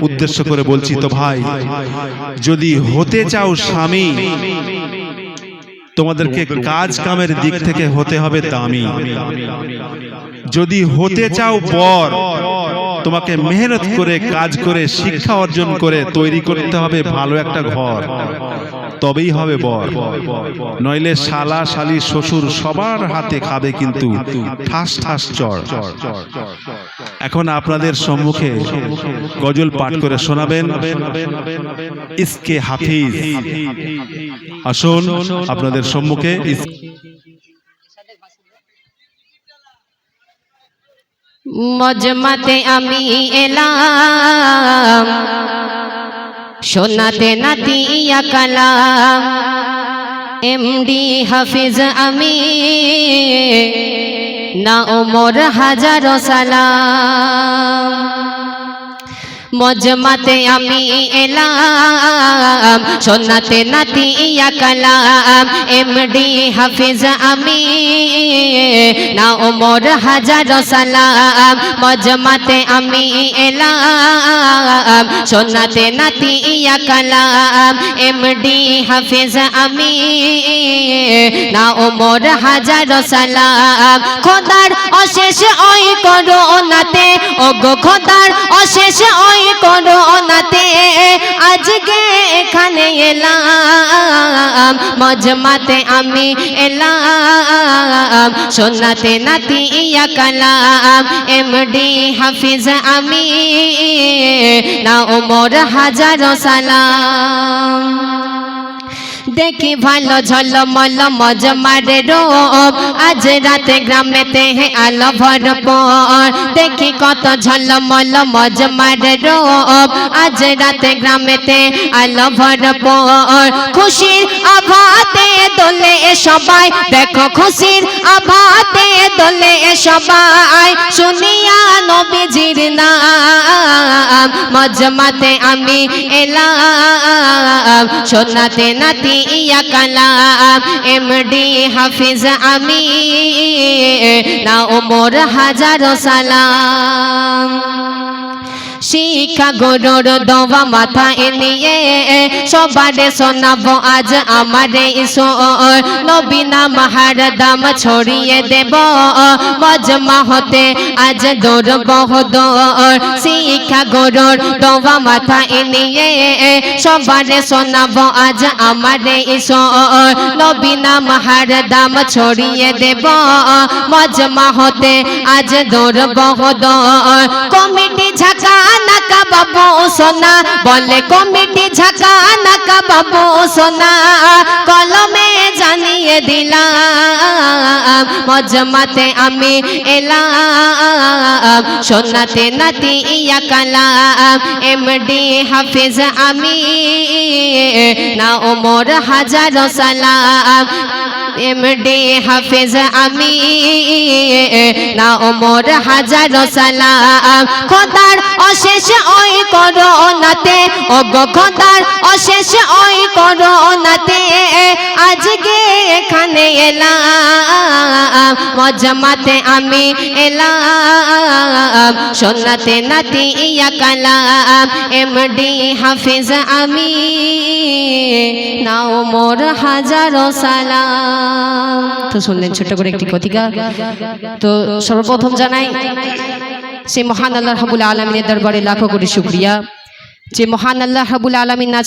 উদ্দেশ্য করে বলছি তো ভাই যদি হতে চাও স্বামী তোমাদেরকে কাজ কামের দিক থেকে হতে হবে দামি যদি হতে চাও বর তোমাকে মেহনত করে কাজ করে শিক্ষা অর্জন করে তৈরি করতে হবে ভালো একটা ঘর। তবেই হবে বর। নইলে শালা শালি শ্বশুর সবার হাতে খাবে কিন্তু ঠাস ঠাস চড় এখন আপনাদের সম্মুখে গজল পাঠ করে শোনাবেন ইসকে হাফিজ। আসুন আপনাদের সম্মুখে মজমাতে আমি এলাম। শোনাতে নাতিয়া কালাম এমডি হাফিজ আমি না ওমর হাজারো সালাম। মজমাতে আমি এলাম শোনাতে নাতি ইয়া কালাম এমডি হাফিজ আমি, না ওমর হাজার সালাম। মজমাতে আমি এলাম শোনাতে নাতি ইয়া কালাম এমডি হাফিজ আমি, না ওমর হাজার সালাম। খোদার অশেষ ওই করো নাতে ওগো খোদার অশেষ ওই করো নাতে আজকে এখানে এলাম। মজমাতে আমি এলাম। সোনাতে নাতি ইয়া কালাম এমডি হাফিজ আমি। না ওমর হাজার সালাম। দেখি ভালো ঝলমল মজমারে রোব। আজ রাতে গ্রামেতে হে আলো ভরপুর। দেখি কত ঝলমল মজমারে রোব। আজ রাতে গ্রামে গ্রামেতে আলো ভরপুর। খুশির আভাতে দোলে সবাই, দেখো খুশির আভাতে দোলে সবাই, শুনিয়া নবীজির নাম। মজমাতে আমি এলাম, সোনাতে নাতি ইয়া কালাম। এমডি হাফিজ আমি, না ওমর হাজারো সালাম। শিক্ষা গরুর দোয়া মাথা নিয়ে সবারে শোনাবো আজ আমারে ঈশ্বর নবী নাম হার দাম ছড়িয়ে দেব। মজমা হতে আজ দৌড় বহদর শিক্ষা গরুর দোয়া মাথা নিয়ে সবারে শোনাবো আজ আমারে ঈশ্বর নবী নাম হার দাম ছড়িয়ে দেব। মজমা হতে আজ দৌড় বহদর কমিটি ঝাঁকা নাকা বাবু সোনা, বলে কমিটি ঝাঁকা নাকা বাবু সোনা, কলমে জানিয়ে দিলাম, মজমাতে আমি এলাম, সোনাতে নাতি ইয়া কালাম, এমডি হাফিজ আমি, না ওমর হাজারো সালাম, এমডি হাফিজ আমি। না ওমর হাজার সালাম। খোদার অশেষ ওই করো নাতে অগ খোদার অশেষ ওই করো নাতে আজকে এখানে এলাম। মজমাতে আমি এলাম। সোনাতে নাতি ইয়া কালাম। এমডি হাফিজ আমি নাও মোর হাজারো সালাম। তো শুনলেন ছোট্ট করে একটি কথিকা তো সর্বপ্রথম জানাই সেই মহান আল্লাহ হাবুল আলমিনের দরবারে লাখো করে শুক্রিয়া। যে মহান আল্লাহ হাবুল আলমিন না